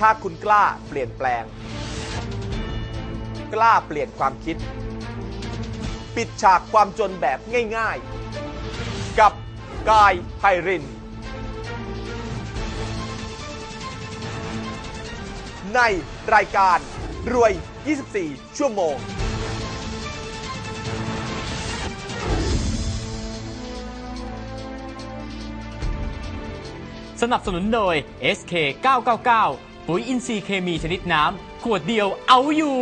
ถ้าคุณกล้าเปลี่ยนแปลง กล้าเปลี่ยนความคิด ปิดฉากความจนแบบง่ายๆ กับกายไพริน ในรายการรวย 24 ชั่วโมงสนับสนุนโดย SK 999 ปุ๋ยอินทรีย์เคมีชนิดน้ำ ขวดเดียวเอาอยู่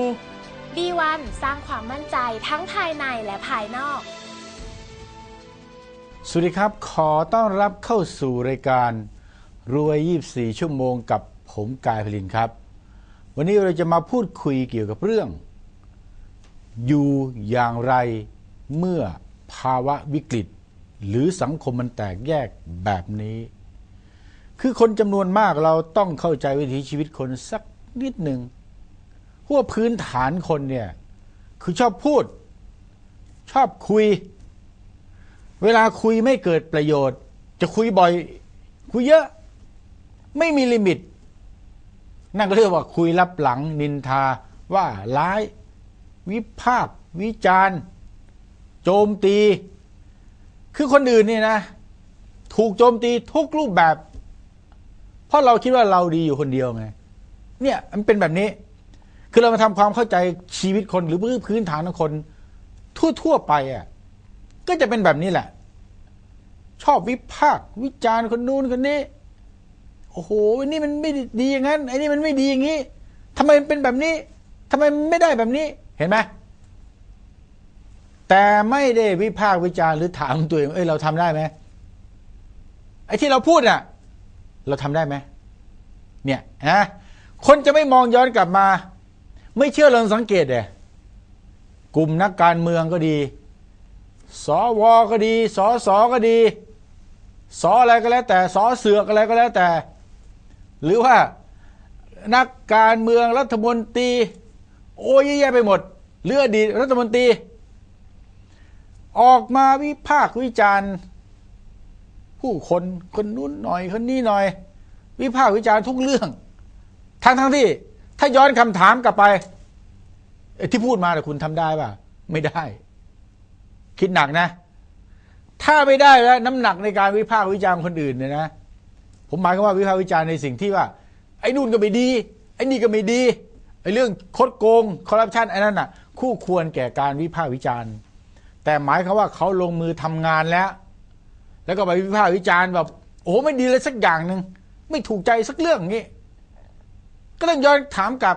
B1 สร้างความมั่นใจทั้งภายในและภายนอก สวัสดีครับ ขอต้อนรับเข้าสู่รายการ รวย 24 ชั่วโมงกับผมกายพลินครับ วันนี้เราจะมาพูดคุยเกี่ยวกับเรื่อง อยู่อย่างไรเมื่อภาวะวิกฤต หรือสังคมมันแตกแยกแบบนี้ คือคนจำนวนมากเราต้องเข้าใจวิถีชีวิตคนสักนิดหนึ่งพว่าพื้นฐานคนเนี่ย คือชอบพูด ชอบคุย เวลาคุยไม่เกิดประโยชน์ จะคุยบ่อย คุยเยอะ ไม่มีลิมิต นั่นก็เรียกว่าคุยรับหลัง นินทาว่าร้าย วิพากวิจารณ์โจมตี คือคนอื่นเนี่ยนะ ถูกโจมตีทุกรูปแบบ เพราะเราคิดว่าเราดีอยู่คนเดียวไง เนี่ยมันเป็นแบบนี้ คือเรามาทำความเข้าใจชีวิตคนหรือพื้นฐานของคนทั่วๆไปอะก็จะเป็นแบบนี้แหละ ชอบวิพากษ์วิจารณ์คนนู้นคนนี้โอ้โหอันนี้มันไม่ดีอย่างนั้นไอ้นี่มันไม่ดีอย่างนี้ทำไมมันเป็นแบบนี้ทำไมไม่ได้แบบนี้เห็นไหมแต่ไม่ได้วิพากษ์วิจารณ์หรือถามตัวเองเอ้ยเราทำได้ไหมไอ้ที่เราพูดน่ะ เราทำได้ไหมเนี่ยนะคนจะไม่มองย้อนกลับมา ไม่เชื่อลองสังเกตเลยกลุ่มนักการเมืองก็ดี สวก็ดี สสก็ดี สอะไรก็แล้ว แต่สเสือกอะไรก็แล้วแต่ หรือว่านักการเมืองรัฐมนตรี โอ้ยแยะไปหมดเรืออดีรัฐมนตรี ออกมาวิพากษ์วิจารณ์ ผู้คนคนนู้นหน่อยคนนี้หน่อย วิพากษ์วิจารณ์ทุกเรื่อง ทั้งทั้งที่ ถ้าย้อนคำถามกลับไปที่พูดมาแต่คุณทำได้ป่ะ ไม่ได้ คิดหนักนะ ถ้าไม่ได้แล้วน้ำหนักในการวิพากษ์วิจารณ์คนอื่นเนี่ยนะผมหมายความว่าวิพากษ์วิจารณ์ในสิ่งที่ว่า ไอ้นู่นก็ไม่ดี ไอ้นี่ก็ไม่ดีไอ้เรื่องคดโกงคอร์รัปชันไอ้นั่นน่ะ คู่ควรแก่การวิพากษ์วิจารณ์ แต่หมายความว่าเขาลงมือทำงานแล้ว แล้วก็ไปวิพากษ์วิจารณ์แบบโอ้ไม่ดีเลยสักอย่างหนึ่งไม่ถูกใจสักเรื่องงนี้ ก็ต้องย้อนถามกลับ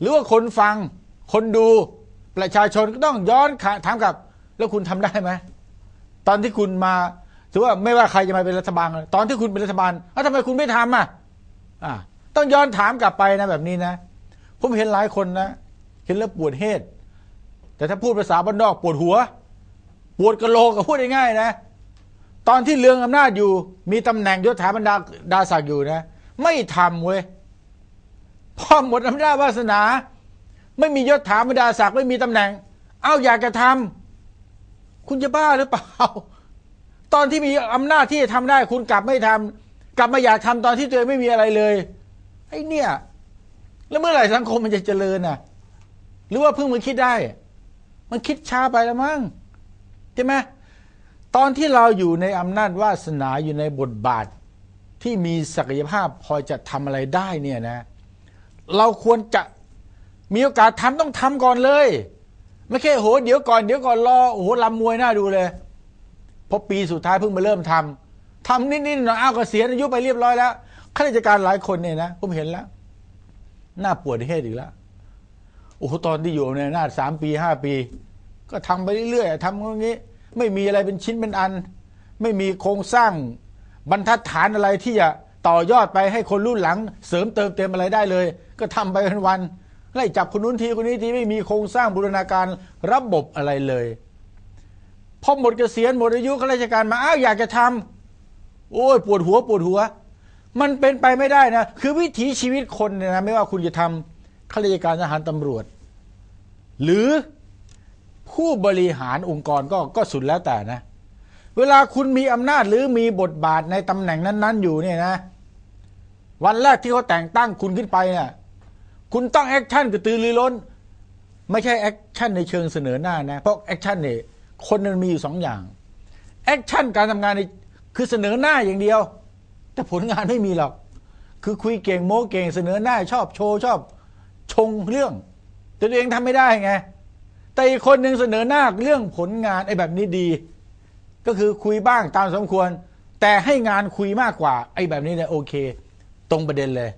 หรือว่าคนฟัง คนดูประชาชนก็ต้องย้อนถามกลับ แล้วคุณทำได้ไหมตอนที่คุณมาถือว่าไม่ว่าใครจะมาเป็นรัฐบาลตอนที่คุณเป็นรัฐบาลแล้วทำไมคุณไม่ทำอะอ่าต้องย้อนถามกลับไปนะแบบนี้นะ ผมเห็นหลายคนนะ เห็นแล้วปวดเหตุแต่ถ้าพูดภาษาบ้านนอกปวดหัว ปวดกระโหลกก็พูดง่ายๆนะ ตอนที่เรืองอำนาจอยู่ มีตำแหน่งยศถาบรรดาดาศักดิ์อยู่นะ ไม่ทำเว้ยพอหมดอำนาจวาสนา ไม่มียศถาบรรดาศักดิ์ไม่มีตำแหน่ง เอ้าอยากจะทำคุณจะบ้าหรือเปล่า ตอนที่มีอำนาจที่จะทำได้ คุณกลับไม่ทำกลับมาอยากทำตอนที่ตัวเองไม่มีอะไรเลยไอ้เนี่ย แล้วเมื่อไหร่สังคมมันจะเจริญน่ะ หรือว่าเพิ่งมันคิดได้ มันคิดช้าไปแล้วมั้งใช่ไหม ตอนที่เราอยู่ในอำนาจวาสนาอยู่ในบทบาทที่มีศักยภาพพอจะทำอะไรได้เนี่ยนะ เราควรจะมีโอกาสทำต้องทำก่อนเลย ไม่แค่โหเดี๋ยวก่อนเดี๋ยวก่อนรอโอ้โหลำมวยหน้าดูเลยพอปีสุดท้ายเพิ่งมาเริ่มทำทำนิดๆหน่อยอ้าวก็เสียอายุไปเรียบร้อยแล้วข้าราชการหลายคนเนี่ยนะผมเห็นแล้วหน้าปวดเหตุอีกแล้วโอ้โหตอนที่อยู่ในหน้าสามปีห้าปี ก็ทำไปเรื่อยๆทำอย่างนี้ ไม่มีอะไรเป็นชิ้นเป็นอัน ไม่มีโครงสร้างบรรทัดฐานอะไรที่จะต่อยอดไปให้คนรุ่นหลัง เสริมเติมเต็มอะไรได้เลย ก็ทำไปเป็นวันไล่จับคนนู้นทีคนนี้ทีไม่มีโครงสร้างบูรณาการระบบอะไรเลยพอหมดเกษียณหมดอายุข้าราชการมาอ้าวอยากจะทำโอ้ยปวดหัวปวดหัว มันเป็นไปไม่ได้นะ คือวิถีชีวิตคนเนี่ยนะไม่ว่าคุณจะทำข้าราชการทหารตำรวจ หรือ ผู้บริหารองค์กรก็ก็สุดแล้วแต่นะ เวลาคุณมีอำนาจหรือมีบทบาทในตำแหน่งนั้น ๆ อยู่เนี่ยนะ วันแรกที่เขาแต่งตั้งคุณขึ้นไปเนี่ยคุณต้องแอคชั่นกระตือรือร้น ไม่ใช่แอคชั่นในเชิงเสนอหน้านะเพราะแอคชั่นเนี่ยคนมันมีอยู่สองอย่างแอคชั่นการทำงานนี่คือเสนอหน้าอย่างเดียว แต่ผลงานไม่มีหรอก คือคุยเก่งโม้เก่งเสนอหน้าชอบโชว์ชอบชงเรื่องแต่ตัวเองทำไม่ได้ไง แต่อีกคนหนึ่งเสนอหน้าเรื่องผลงานไอ้แบบนี้ดี ก็คือคุยบ้างตามสมควร แต่ให้งานคุยมากกว่า ไอ้แบบนี้เนี่ยโอเค ตรงประเด็นเลย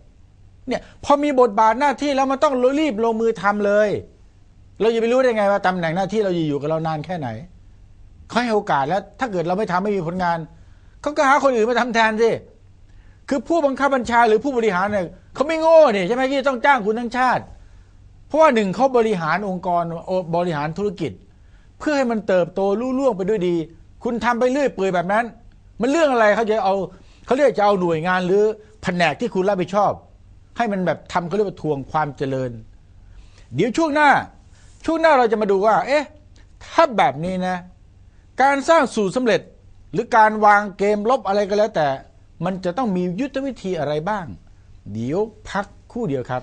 เนี่ยพอมีบทบาทหน้าที่แล้วมันต้องรีบลงมือทำเลย เราจะไปรู้ได้ไงว่าตำแหน่งหน้าที่เราอยู่กับเรานานแค่ไหนเขาให้โอกาสแล้ว ถ้าเกิดเราไม่ทำไม่มีผลงานเขาก็หาคนอื่นมาทำแทนสิคือผู้บังคับบัญชาหรือผู้บริหารเนี่ยเขาไม่โง่เนี่ยใช่ไหมที่ต้องจ้างคุณทั้งชาติ เพราะว่าหนึ่งเขาบริหารองค์กรบริหารธุรกิจ เพื่อให้มันเติบโตรุ่ล่วงไปด้วยดี คุณทำไปเรื่อยเปื่อยแบบนั้น มันเรื่องอะไรเขาจะเอาเขาเรียกจะเอาหน่วยงานหรือแผนกที่คุณรับผิดชอบ ให้มันแบบทำเขาเรียกว่าทวงความเจริญ เดี๋ยวช่วงหน้า ช่วงหน้าเราจะมาดูว่า เอ๊ะถ้าแบบนี้นะ การสร้างสูตรสำเร็จหรือการวางเกมลบอะไรก็แล้วแต่ มันจะต้องมียุทธวิธีอะไรบ้าง เดี๋ยวพักคู่เดียวครับ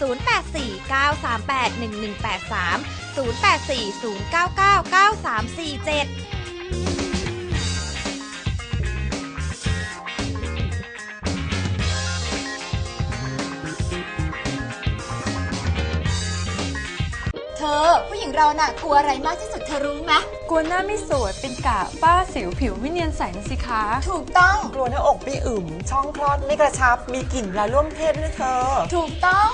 0849381183 0840999347เธอ ผู้หญิงเราน่ะกลัวอะไรมากที่สุดเธอรู้ไหมกลัวหน้าไม่สวยเป็นกะป้าสิวผิวไม่เนียนใสนะสิคะ ถูกต้อง กลัวหน้าอกไม่อึมช่องคลอดไม่กระชับ มีกลิ่นเวลาร่วมเพศด้วยเธอ ถูกต้อง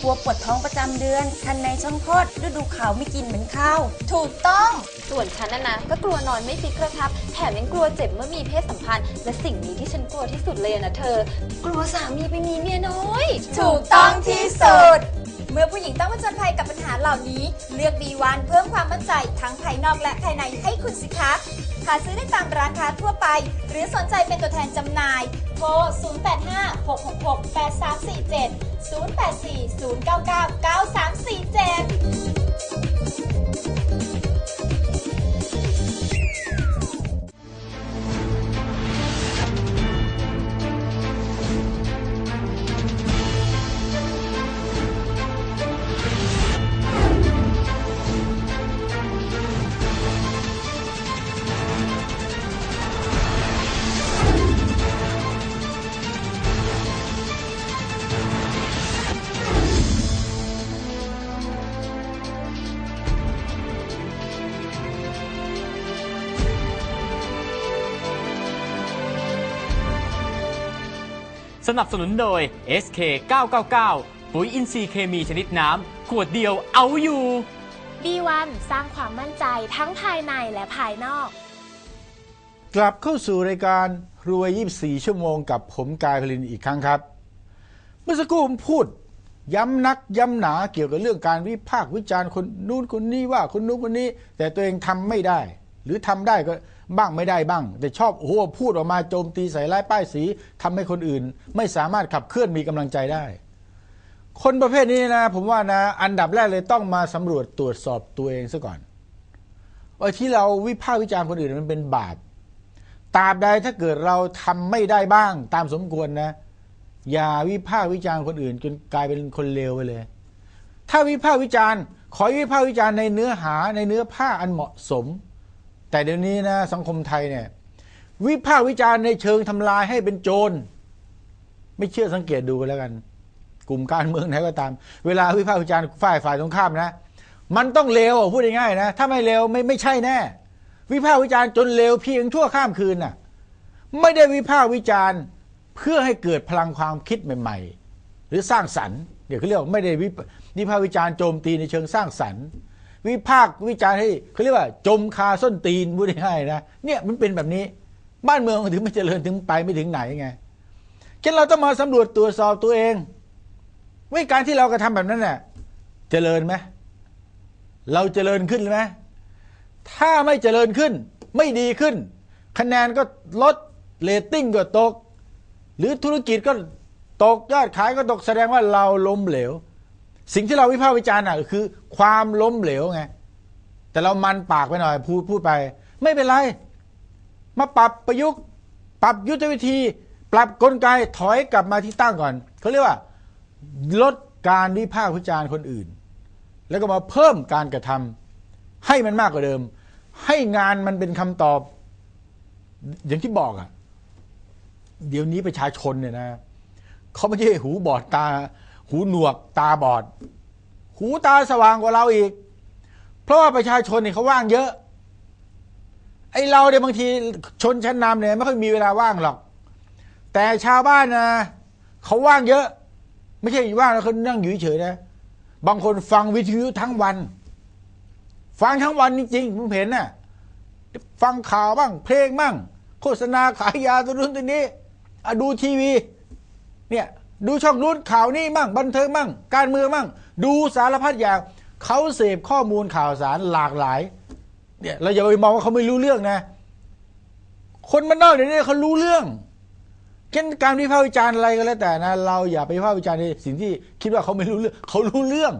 กลัวปวดท้องประจำเดือน คันในช่องคลอดฤดูขาวไม่กินเหมือนข้าว ถูกต้อง ส่วนฉันนะนะ ก็กลัวนอนไม่ฟิตกระชับ แถมยังกลัวเจ็บเมื่อมีเพศสัมพันธ์ และสิ่งนี้ที่ฉันกลัวที่สุดเลยอะนะเธอ กลัวสามีไปมีเมียน้อย ถูกต้องที่สุด เมื่อผู้หญิงต้องผจญภัยกับปัญหาเหล่านี้ เลือก B1 เพิ่มความมั่นใจทั้งภายนอกและภายในให้คุณสิคะ หาซื้อได้ตามร้านค้าทั่วไป หรือสนใจเป็นตัวแทนจำหน่าย โทร 0856668347 0840999347 สนับสนุนโดย SK 999ปุ๋ยอินทรีย์เคมีชนิดน้ำ ขวดเดียวเอาอยู่ B1 สร้างความมั่นใจทั้งภายในและภายนอก กลับเข้าสู่รายการรวย 24 ชั่วโมงกับผมกายพลินอีกครั้งครับ เมื่อสักครู่ผมพูด ย้ำนักย้ำหนาเกี่ยวกับเรื่องการวิพากษ์วิจารณ์คนนู้นคนนี้ว่าคนนู้นคนนี้ แต่ตัวเองทำไม่ได้ หรือทำได้ก็ บ้างไม่ได้บ้าง แต่ชอบโอ้โหพูดออกมาโจมตีใส่ร้ายป้ายสีทำให้คนอื่น ไม่สามารถขับเคลื่อนมีกำลังใจได้ คนประเภทนี้นะ ผมว่านะ อันดับแรกเลยต้องมาสำรวจตรวจสอบตัวเองซะก่อนว่าที่เราวิพากษ์วิจารณ์คนอื่นมันเป็นบาปตราบใดถ้าเกิดเราทำไม่ได้บ้าง ตามสมควรนะ อย่าวิพากษ์วิจารณ์คนอื่น จนกลายเป็นคนเลวไปเลย ถ้าวิพากษ์วิจารณ์ ขอวิพากษ์วิจารณ์ในเนื้อหาในเนื้อผ้าอันเหมาะสม แต่เดี๋ยวนี้นะสังคมไทยเนี่ยวิพากษ์วิจารณ์ในเชิงทำลายให้เป็นโจร ไม่เชื่อสังเกตดูแล้วกัน กลุ่มการเมืองไหนก็ตาม เวลาวิพากษ์วิจารณ์ฝ่ายฝ่ายตรงข้ามนะ มันต้องเลวพูดง่ายๆนะถ้าไม่เลวไม่ไม่ใช่แน่ วิพากษ์วิจารณ์จนเลวเพียงชั่วข้ามคืนน่ะ ไม่ได้วิพากษ์วิจารณ์เพื่อให้เกิดพลังความคิดใหม่ ๆ หรือสร้างสรรค์เดี๋ยวเขาเรียกว่าไม่ได้วิพวิพากษ์วิจารณ์โจมตีในเชิงสร้างสรรค์ วิพากษ์วิจารณ์ให้เขาเรียกว่า จมคาส้นตีนพูดง่ายๆนะเนี่ยมันเป็นแบบนี้ บ้านเมืองถึงไม่เจริญถึงไปไม่ถึงไหนไงฉะนั้นเราต้องมาสำรวจตรวจสอบตัวเองว่าการที่เรากระทำแบบนั้นเน่ะเจริญไหมเราเจริญขึ้นไหมถ้าไม่เจริญขึ้น ไม่ดีขึ้น คะแนนก็ลดเรตติ้งก็ตก หรือธุรกิจก็ตกยอดขายก็ตกแสดงว่าเราล้มเหลว สิ่งที่เราวิพากษ์วิจารณ์น่ะคือ ความล้มเหลวไง แต่เรามันปากไปหน่อย พูดพูดไป ไม่เป็นไร มาปรับประยุกต์ ปรับยุทธวิธี ปรับกลไกถอยกลับมาที่ตั้งก่อนเขาเรียกว่า ลดการวิพากษ์วิจารณ์คนอื่น แล้วก็มาเพิ่มการกระทำให้มันมากกว่าเดิม ให้งานมันเป็นคำตอบ อย่างที่บอกอะ่ะ เดี๋ยวนี้ประชาชนเนี่ยนะเขาไม่ใช่หูบอดตา หูหนวกตาบอด หูตาสว่างกว่าเราอีก เพราะว่าประชาชนเนี่ยเขาว่างเยอะ ไอเราเนี่ยบางทีชนชั้นนำเนี่ยไม่ค่อยมีเวลาว่างหรอก แต่ชาวบ้านนะเขาว่างเยอะ ไม่ใช่ว่างแล้วเขานั่งอยู่เฉยนะ บางคนฟังวิทยุทั้งวัน ฟังทั้งวันจริงๆผมเห็นน่ะฟังข่าวบ้าง เพลงบ้าง โฆษณาขายยาตัวนู้นตัวนี้อะดูทีวี เนี่ย ดูช่องนู้นข่าวนี้มั่ง บันเทิงมั่ง การเมืองมั่ง ดูสารพัดอย่างเขาเสพข้อมูลข่าวสารหลากหลายเนี่ยเราอย่าไปมองว่าเขาไม่รู้เรื่องนะ คนมันนอกเดี๋ยวนี้เขารู้เรื่องเช่นการวิพากษ์วิจารณ์อะไรก็แล้วแต่นะ เราอย่าไปวิพากษ์วิจารณ์ในสิ่งที่คิดว่าเขาไม่รู้เรื่อง เขารู้เรื่อง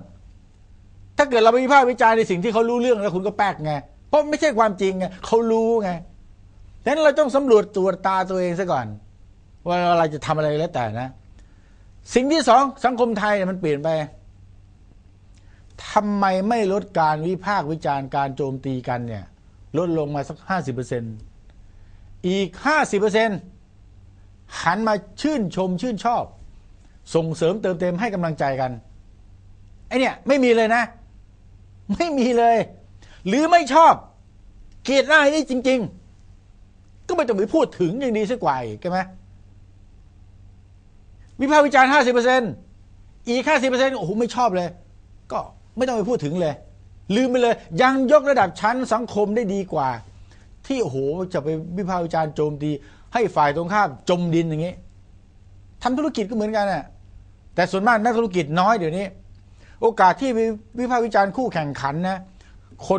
ถ้าเกิดเราไปวิพากษ์วิจารณ์ในสิ่งที่เขารู้เรื่องแล้วคุณก็แป๊กไงเพราะไม่ใช่ความจริงไงเขารู้ไงดังนั้นเราต้องสำรวจตรวจตาตัวเองซะก่อน ว่าเราจะทำอะไรแล้วแต่นะ สิ่งที่สองสังคมไทยเนี่ยมันเปลี่ยนไปทำไมไม่ลดการวิพากษ์วิจารณ์การโจมตีกันเนี่ย ลดลงมาสักห้าสิบเปอร์เซ็นอีกห้าสิบเปอร์เซ็นหันมาชื่นชมชื่นชอบ ส่งเสริมเติมเต็มให้กำลังใจกันไอเนี่ยไม่มีเลยนะ ไม่มีเลย หรือไม่ชอบ เกลียดหน้านี่จริง ๆ ก็ไม่ต้องไปพูดถึงอย่างดีสักกว่าอีกใช่ไหม วิพากษ์วิจารณ์ห้าสิบเปอร์เซ็นอีกห้าสิบเปอร์เซ็นโอ้โหไม่ชอบเลย ก็ไม่ต้องไปพูดถึงเลย ลืมไปเลย ยังยกระดับชั้นสังคมได้ดีกว่า ที่โอ้โหจะไปวิพากษ์วิจารณ์โจมตีให้ฝ่ายตรงข้ามจมดินอย่างนี้ทำธุรกิจก็เหมือนกันน่ะแต่ส่วนมากนักธุรกิจน้อยเดี๋ยวนี้ โอกาสที่วิพากษ์วิจารณ์คู่แข่งขันนะ